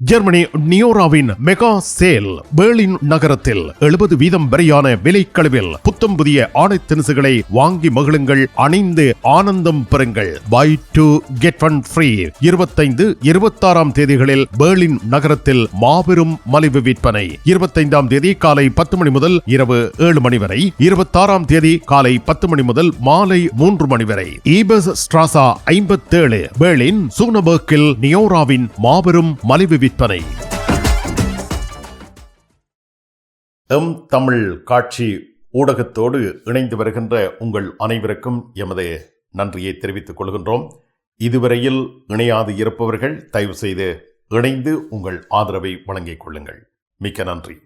Germany நியோராவின் mega sale Berlin நகரத்தில் எழுபது வீதம் வரையான விலைக்களவில் புத்தம் புதிய ஆடை திணுசுகளை வாங்கி மகிழுங்கள் அணிந்து ஆனந்தம் பெறுங்கள். Buy two get one free இருபத்தைந்து இருபத்தாறாம் தேதிகளில் பேர்லின் நகரத்தில் மாபெரும் மலிவு விற்பனை. இருபத்தைந்தாம் தேதி காலை பத்து மணி முதல் இரவு ஏழு மணி வரை. இருபத்தாறாம் தேதி காலை பத்து மணி முதல் மாலை மூன்று மணி வரை. ஈபஸ் ஸ்ட்ராசா ஐம்பத்தேழு பேர்லின் சூனபர்க்கில் நியோராவின் மாபெரும் மலிவு விற்பனை எம் தமிழ் காட்சி ஊடகத்தோடு இணைந்து வருகின்ற உங்கள் அனைவருக்கும் எமது நன்றியை தெரிவித்துக் கொள்கின்றோம். இதுவரையில் இணையாது இருப்பவர்கள் தயவு செய்து இணைந்து உங்கள் ஆதரவை வழங்கிக் கொள்ளுங்கள். மிக்க நன்றி.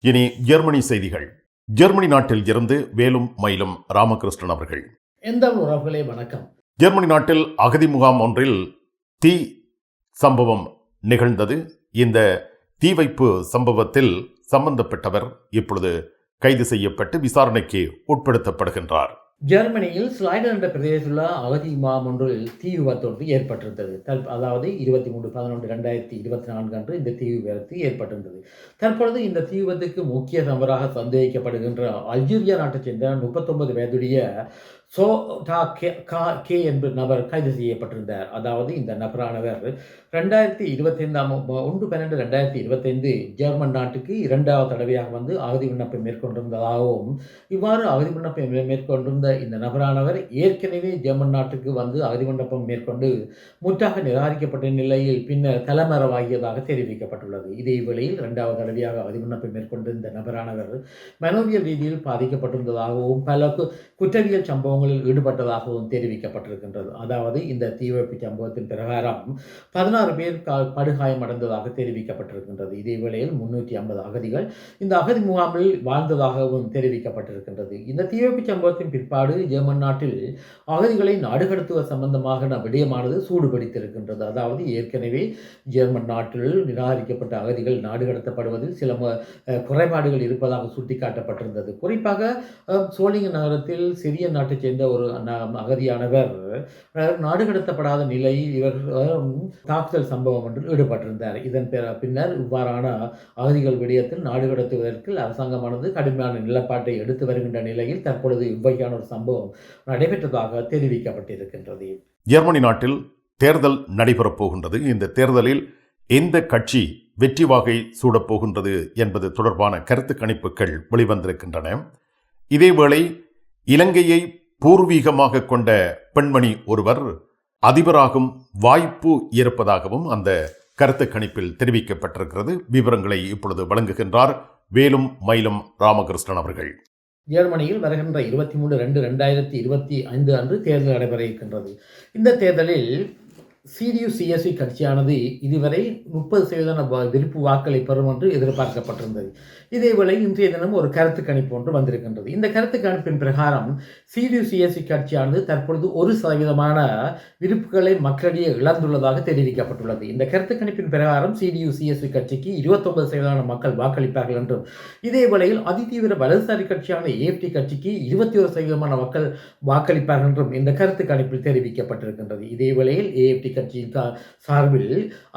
இனி ஜெர்மனி செய்திகள். ஜெர்மனி நாட்டில் இருந்து வேலும் மயிலும் ராமகிருஷ்ணன் அவர்கள். எந்த உறவுகளே வணக்கம். ஜெர்மனி நாட்டில் அகதி முகாம் ஒன்றில் தீ சம்பவம் நிகழ்ந்தது. இந்த தீ வைப்பு சம்பவத்தில் சம்பந்தப்பட்டவர் இப்பொழுது கைது செய்யப்பட்டு விசாரணைக்கு உட்படுத்தப்படுகின்றார். ஜெர்மனியில் ஸ்லைடர் என்ற பிரதேசத்தில் உள்ள அகதி முகாம் ஒன்றில் தீ விபத்தொன்று ஏற்பட்டிருந்தது. தற் அதாவது இருபத்தி மூன்று பதினொன்று ரெண்டாயிரத்தி இருபத்தி நான்கு அன்று இந்த தீ விபத்து ஏற்பட்டிருந்தது. தற்பொழுது இந்த தீ விபத்துக்கு முக்கிய நபராக சந்தேகிக்கப்படுகின்ற அல்ஜீரியா நாட்டைச் சேர்ந்த முப்பத்தொன்பது வயதுடைய சோ டா கே கா கே என்பது நபர் கைது செய்யப்பட்டிருந்தார். அதாவது இந்த நபரானவர் ரெண்டாயிரத்தி இருபத்தைந்தாம் ஒன்று பன்னெண்டு ரெண்டாயிரத்தி இருபத்தைந்து ஜெர்மன் நாட்டுக்கு இரண்டாவது தடவையாக வந்து அகதி விண்ணப்பம் மேற்கொண்டிருந்ததாகவும் இவ்வாறு அகதி விண்ணப்பம் மேற்கொண்டிருந்த இந்த நபரானவர் ஏற்கனவே ஜெர்மன் நாட்டுக்கு வந்து அகதி விண்ணப்பம் மேற்கொண்டு முற்றாக நிராகரிக்கப்பட்ட நிலையில் பின்னர் தலைமறைவாகியதாக தெரிவிக்கப்பட்டுள்ளது. இதே வேளையில் இரண்டாவது தடவையாக அகதி விண்ணப்பம் மேற்கொண்டிருந்த நபரானவர் மனோவியல் ரீதியில் பாதிக்கப்பட்டிருந்ததாகவும் பல கு- குற்றவியல் சம்பவங்களில் ஈடுபட்டதாகவும் தெரிவிக்கப்பட்டிருக்கின்றது. அதாவது இந்த தீவிரப்பு சம்பவத்தின் பிரகாரம் பதினாறு பேர் படுகாயமடைந்ததாக தெரிவிக்கப்பட்டிருக்கின்றது. இதே வேளையில் முன்னூற்றி ஐம்பது அகதிகள் இந்த அகதி முகாமில் வாழ்ந்ததாகவும் தெரிவிக்கப்பட்டிருக்கின்றது. இந்த தீவிரப்பு சம்பவத்தின் பிற்பாடு ஜெர்மன் நாட்டில் அகதிகளை நாடு கடத்துவ சம்பந்தமாக விடயமானது சூடுபிடித்திருக்கின்றது. அதாவது ஏற்கனவே ஜெர்மன் நாட்டில் நிராகரிக்கப்பட்ட அகதிகள் நாடு கடத்தப்படுவதில் சில குறைபாடுகள் இருப்பதாக சுட்டிக்காட்டப்பட்டிருந்தது. குறிப்பாக சோழிங்க நகரத்தில் சிறிய நாட்டைச் சேர்ந்த ஒரு அகதியானவர். நாடு கடத்தப்படாத நிலையில் இவர் தாக்குதல் சம்பவம் ஒன்றில் ஈடுபட்டிருந்தார். இதன் பின்னர் இவ்வாறான அகதிகள் விடயத்தில் நாடு கடத்துவதற்கு அரசாங்கமானது கடுமையான நிலப்பாட்டை எடுத்து வருகின்ற நிலையில் தற்பொழுது இவ்வகையான ஒரு சம்பவம் நடைபெற்றதாக தெரிவிக்கப்பட்டிருக்கின்றது. ஜெர்மனி நாட்டில் தேர்தல் நடைபெறப் போகின்றது. இந்த தேர்தலில் எந்த கட்சி வெற்றி வாகை சூடப்போகின்றது என்பது தொடர்பான கருத்து கணிப்புகள் வெளிவந்திருக்கின்றன. இதேவேளை இலங்கையை பூர்வீகமாக கொண்ட பெண்மணி ஒருவர் அதிபராகும் வாய்ப்பு இருப்பதாகவும் அந்த கருத்து கணிப்பில் தெரிவிக்கப்பட்டிருக்கிறது. விவரங்களை இப்பொழுது வழங்குகின்றார் வேலும் மயிலும் ராமகிருஷ்ணன் அவர்கள். ஜெர்மனியில் வருகின்ற இருபத்தி மூணு ரெண்டு ரெண்டாயிரத்தி இருபத்தி ஐந்து அன்று தேர்தல் நடைபெற இருக்கின்றது. இந்த தேர்தலில் சிடியு சிஎஸ்சி கட்சியானது இதுவரை முப்பது சதவீதம் வ- விருப்பு வாக்களை பெறும் என்று எதிர்பார்க்கப்பட்டிருந்தது. இதேவேளை இன்றைய தினம் ஒரு கருத்து கணிப்பு ஒன்று வந்திருக்கின்றது. இந்த கருத்து கணிப்பின் பிரகாரம் சிடியு சிஎஸ்சி கட்சியானது தற்பொழுது ஒரு சதவீதமான விருப்புகளை மக்களிடையே இழந்துள்ளதாக தெரிவிக்கப்பட்டுள்ளது. இந்த கருத்து கணிப்பின் பிரகாரம் சிடியு சிஎஸ்சி கட்சிக்கு இருபத்தொன்பது சதவீதமான மக்கள் வாக்களிப்பார்கள் என்றும் இதே வேளையில் அதிதீவிர வலதுசாரி கட்சியான ஏஎஃப்டி கட்சிக்கு இருபத்தி ஒரு சதவீதமான மக்கள் வாக்களிப்பார்கள் என்றும் இந்த கருத்து கணிப்பில் தெரிவிக்கப்பட்டிருக்கின்றது. இதே வேளையில் ஏஎஃப்டி கட்சியின் சார்பில்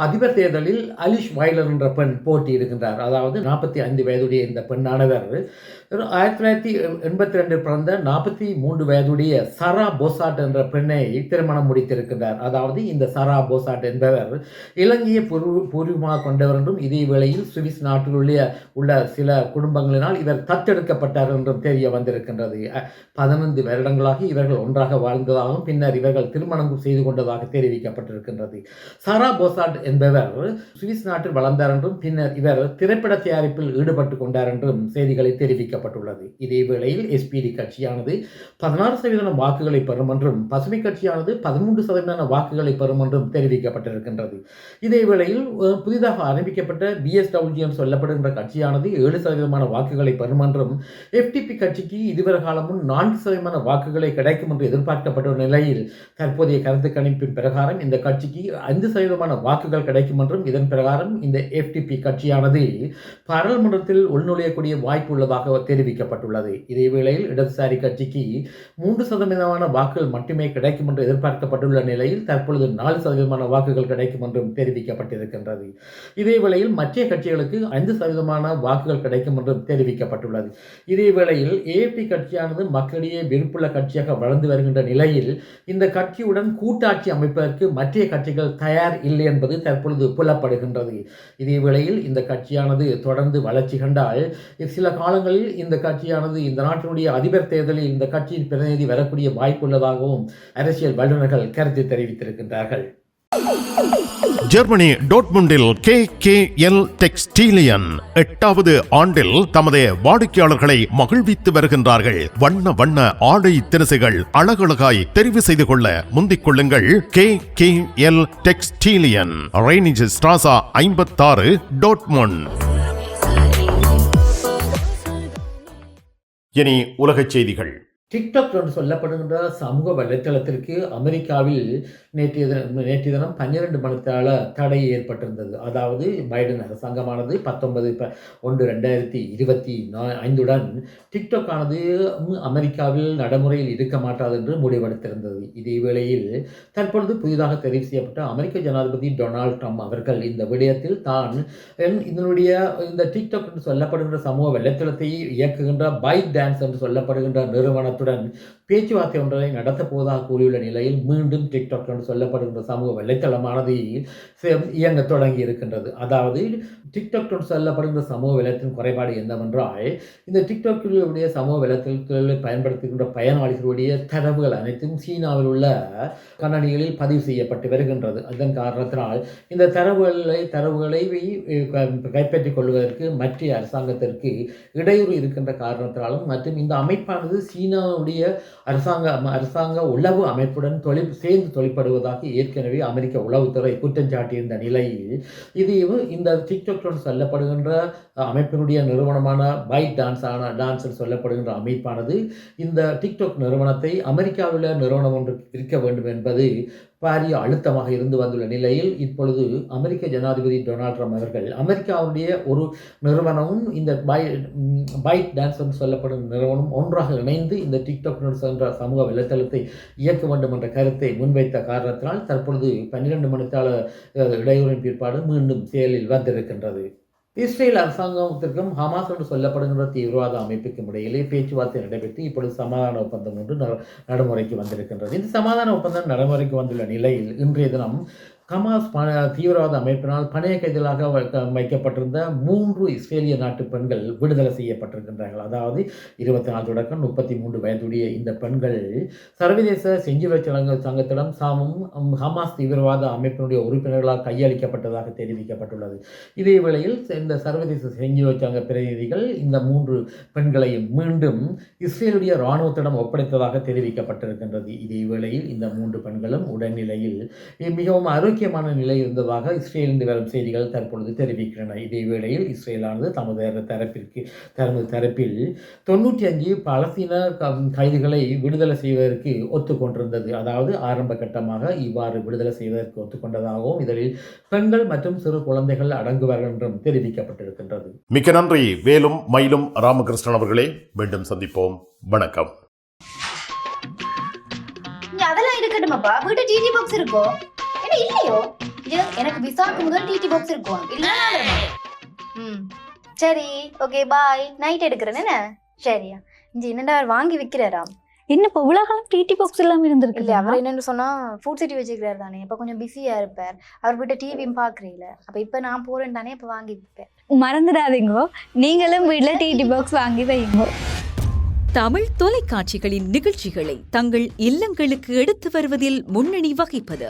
அதிபர் தேர்தலில் அலிஷ் வைலர் என்ற பெண் போட்டியிடுகின்றார். அதாவது நாற்பத்தி ஐந்து வயதுடைய இந்த பெண்ணானவர் ஆயிரத்தி தொள்ளாயிரத்தி எண்பத்தி ரெண்டு பிறந்த நாற்பத்தி மூன்று வயதுடைய சரா போசாட் என்ற பெண்ணை திருமணம் முடித்திருக்கின்றார். அதாவது இந்த சரா போசாட் என்பவர் இலங்கையை பூர்வ பூர்வமாக கொண்டவர் என்றும் இதே வேளையில் சுவிஸ் நாட்டில் உள்ள சில குடும்பங்களினால் இவர் தத்தெடுக்கப்பட்டார் என்றும் தெரிய வந்திருக்கின்றது. பதினைந்து வருடங்களாக இவர்கள் ஒன்றாக வாழ்ந்ததாகவும் பின்னர் இவர்கள் திருமணம் செய்து கொண்டதாக தெரிவிக்கப்பட்டது தெரிவிக்கப்பட்டிருக்கின்றது சாரா போசாட் என்பவர் சுவிஸ் நாட்டில் வளர்ந்தார் என்றும் பின்னர் இவர் திரைப்பட தயாரிப்பில் ஈடுபட்டு கொண்டார் என்றும் செய்திகளில் தெரிவிக்கப்பட்டுள்ளது. இதே வேளையில் எஸ்பிடி கட்சியானது பதினாறு சதவீதம் வாக்குகளை பெறும் என்றும் பசுமை கட்சியானது பதிமூன்று சதவீதமான வாக்குகளை பெறும் என்றும் தெரிவிக்கப்பட்டிருக்கின்றது. இதே வேளையில் புதிதாக ஆரம்பிக்கப்பட்ட பிஎஸ்டபிள்யூஎம் சொல்லப்படுகின்ற கட்சியானது ஏழு சதவீதமான வாக்குகளை பெறும் என்றும் எஃப்டிபி கட்சிக்கு இதுவரை காலமும் நான்கு சதவீதமான வாக்குகளை கிடைக்கும் என்று எதிர்பார்க்கப்பட்ட நிலையில் தற்போதைய கருத்து கணிப்பின் பிரகாரம் இந்த இந்த கட்சிக்கு ஐந்து சதவீதமான வாக்குகள் கிடைக்கும் என்றும் இதன் பிரகாரம் இந்த எஃப்டிபி கட்சியானது பாராளுமன்றத்தில் உள்நுழையக்கூடிய வாய்ப்பு உள்ளதாக தெரிவிக்கப்பட்டுள்ளது. இதே வேளையில் இடதுசாரி கட்சிக்கு மூன்று சதவீதமான வாக்குகள் மட்டுமே கிடைக்கும் என்று எதிர்பார்க்கப்பட்டுள்ள நிலையில் தற்பொழுது நாலு சதவீதமான வாக்குகள் கிடைக்கும் என்றும் தெரிவிக்கப்பட்டிருக்கின்றது. இதே வேளையில் மற்ற கட்சிகளுக்கு ஐந்து சதவீதமான வாக்குகள் கிடைக்கும் என்றும் தெரிவிக்கப்பட்டுள்ளது. இதே வேளையில் ஏபி கட்சியானது மக்களிடையே விருப்புள்ள கட்சியாக வளர்ந்து வருகின்ற நிலையில் இந்த கட்சியுடன் கூட்டாட்சி அமைப்பதற்கு மற்ற கட்சிகள் தயார் இல்லை என்பது தற்பொழுது புலப்படுகின்றது. இதே வேளையில் இந்த கட்சியானது தொடர்ந்து வளர்ச்சி கண்டால் சில காலங்களில் இந்த கட்சியானது இந்த நாட்டினுடைய அதிபர் தேர்தலில் இந்த கட்சியின் பிரதிநிதி வரக்கூடிய வாய்ப்புள்ளதாகவும் அரசியல் வல்லுநர்கள் கருத்து தெரிவித்திருக்கின்றார்கள். ஜெர்மனி டோட்முண்டில் கே கே எல் டெக்ஸ்டீலியன் எட்டாவது ஆண்டில் தமது வாடிக்கையாளர்களை மகிழ்வித்து வருகின்றார்கள். வண்ண வண்ண ஆடை தினசுகள் அழகழகாய் தெரிவு செய்து கொள்ள முந்திக் கொள்ளுங்கள். K K L Textilien Reinige Strasse ஐம்பத்தாறு டோட்முண்ட் இனி உலகச் செய்திகள். டிக்டாக் என்று சொல்லப்படுகின்ற சமூக வலைத்தளத்திற்கு அமெரிக்காவில் நேற்றைய தினம் நேற்றைய தினம் பன்னிரண்டு மணித்தால தடை ஏற்பட்டிருந்தது. அதாவது பைடன் அரசாங்கமானது பத்தொன்பது ஒன்று ரெண்டாயிரத்தி இருபத்தி நா ஐந்துடன் டிக்டாக் ஆனது அமெரிக்காவில் நடைமுறையில் இருக்க மாட்டாது என்று முடிவெடுத்திருந்தது. இதே வேளையில் தற்பொழுது புதிதாக தெரிவு செய்யப்பட்ட அமெரிக்க ஜனாதிபதி டொனால்ட் ட்ரம்ப் அவர்கள் இந்த விடயத்தில் தான் இதனுடைய இந்த டிக்டாக் என்று சொல்லப்படுகின்ற சமூக வலைத்தளத்தை இயக்குகின்ற பைக் டான்ஸ் என்று சொல்லப்படுகின்ற நிறுவனத்துடன் பேச்சுவார்த்தை ஒன்றை நடத்தப் போவதாக கூறியுள்ள நிலையில் மீண்டும் டிக்டாக் என்று சொல்லப்படுகின்ற சமூக வலைத்தளமானது இயங்க இயங்கத் தொடங்கி இருக்கின்றது. அதாவது டிக்டாக் என்று சொல்லப்படுகின்ற சமூக வலைத்தின் குறைபாடு என்னவென்றால் இந்த டிக்டாக்கிலுடைய சமூக வலைத்தளத்தில் பயன்படுத்துகின்ற பயனாளிகளுடைய தரவுகள் அனைத்தும் சீனாவில் உள்ள கண்ணாடிகளில் பதிவு செய்யப்பட்டு வருகின்றது. அதன் காரணத்தினால் இந்த தரவுகளை தரவுகளை வை- கைப்பற்றிக் கொள்வதற்கு மற்ற அரசாங்கத்திற்கு இடையூறு இருக்கின்ற காரணத்தினாலும் மற்றும் இந்த அமைப்பானது சீனா சீனாவுடைய அரசாங்க அரசாங்க உளவு அமைப்புடன் தொழில் சேர்ந்து தொழிற்படுவதாக ஏற்கனவே அமெரிக்க உளவுத்துறை குற்றம் சாட்டியிருந்த நிலையில் இது இந்த டிக்டாக் சொல்லப்படுகின்ற அமைப்பினுடைய நிறுவனமான பைட் டான்ஸ் ஆன டான்ஸ் சொல்லப்படுகின்ற அமைப்பானது இந்த டிக்டாக் நிறுவனத்தை அமெரிக்காவில் நிறுவனம் ஒன்று இருக்க வேண்டும் என்பது பாரிய அழுத்தமாக இருந்து வந்துள்ள நிலையில் இப்பொழுது அமெரிக்க ஜனாதிபதி டொனால்ட் ட்ரம்ப் அவர்கள் அமெரிக்காவுடைய ஒரு நிறுவனமும் இந்த பை பைட் டான்ஸ் என்று சொல்லப்படும் நிறுவனம் ஒன்றாக இணைந்து இந்த டிக்டாக் என்ற சமூக வலைத்தளத்தை இயக்க வேண்டும் என்ற கருத்தை முன்வைத்த காரணத்தினால் தற்பொழுது பன்னிரண்டு மணித்தாள இடையூறின் பிற்பாடு மீண்டும் செயலில் வந்திருக்கின்றது. இஸ்ரேல் அரசாங்கத்திற்கும் ஹமாஸ் என்று சொல்லப்படுகின்ற தீவிரவாத அமைப்புக்கும் இடையிலே பேச்சுவார்த்தை நடைபெற்று இப்பொழுது சமாதான ஒப்பந்தம் ஒன்று ந- நடைமுறைக்கு வந்திருக்கின்றது. இந்த சமாதான ஒப்பந்தம் நடைமுறைக்கு வந்துள்ள நிலையில் இன்றைய தினம் ஹமாஸ் ப தீவிரவாத அமைப்பினால் பணைய கைதிகளாக வைக்க- வைக்கப்பட்டிருந்த மூன்று இஸ்ரேலிய நாட்டு பெண்கள் விடுதலை செய்யப்பட்டிருக்கின்றார்கள். அதாவது இருபத்தி நாலு தொடக்கம் முப்பத்தி மூன்று வயதுடைய இந்த பெண்கள் சர்வதேச செஞ்சிலுவை சங்க சங்கத்திடம் சாமும் ஹமாஸ் தீவிரவாத அமைப்பினுடைய உறுப்பினர்களால் கையளிக்கப்பட்டதாக தெரிவிக்கப்பட்டுள்ளது. இதே வேளையில் இந்த சர்வதேச செஞ்சிலுவை சங்க பிரதிநிதிகள் இந்த மூன்று பெண்களையும் மீண்டும் இஸ்ரேலுடைய இராணுவத்திடம் ஒப்படைத்ததாக தெரிவிக்கப்பட்டிருக்கின்றது. இதே வேளையில் இந்த மூன்று பெண்களும் உடல்நிலையில் மிகவும் ஆரோக்கியமான நிலை இருந்ததாக இஸ்ரேலிருந்து வரும் செய்திகள் தற்பொழுது தெரிவிக்கின்றன. இதே வேளையில் இஸ்ரேலானது தமது தரப்பிற்கு தமது தரப்பில் தொண்ணூற்றி அஞ்சு பலஸ்தீன கைதிகளை விடுதலை செய்வதற்கு ஒத்துக்கொண்டிருந்தது. அதாவது ஆரம்ப கட்டமாக இவ்வாறு விடுதலை செய்வதற்கு ஒத்துக்கொண்டதாகவும் இதில் பெண்கள் மற்றும் சிறு குழந்தைகள் அடங்குவார்கள் என்றும் தெரிவிக்கப்பட்டிருக்கின்றது. மிக்க நன்றி. வேலும் மயிலும் ராமகிருஷ்ணன் அவர்களே மீண்டும் சந்திப்போம். வணக்கம். அதெல்லாம் இருக்கட்டுமாப்பா? வீட்டு டிடி பாக்ஸ் இருக்கோ? என்ன இல்லையோ. இது எனக்கு விசாக்கு முதல் டிடி பாக்ஸ் இருக்கும். இல்ல ம். சரி ஓகே பாய் நைட் எடுக்கிறேன் என்ன? சரியா. இங்க என்னடா அவர் வாங்கி விக்கிறாரா? என்ன இப்போ காலம் டிடி பாக்ஸ் இல்லாம இருந்திருக்கு இல்ல அவர் என்னன்னு சொன்னா ஃபுட் சிட்டி வச்சுக்கிறாரு தானே. இப்ப கொஞ்சம் பிஸியா இருப்பார். அவர் வீட்டை டிவியும் பாக்குறீங்கள அப்ப இப்ப நான் போறேன் தானே இப்ப வாங்கி விற்பேன் மறந்துடாதீங்க. நீங்களும் வீட்ல டிடி பாக்ஸ் வாங்கி வைங்க. தமிழ் தொலைக்காட்சிகளின் நிகழ்ச்சிகளை தங்கள் இல்லங்களுக்கு எடுத்து வருவதில் முன்னணி வகிப்பது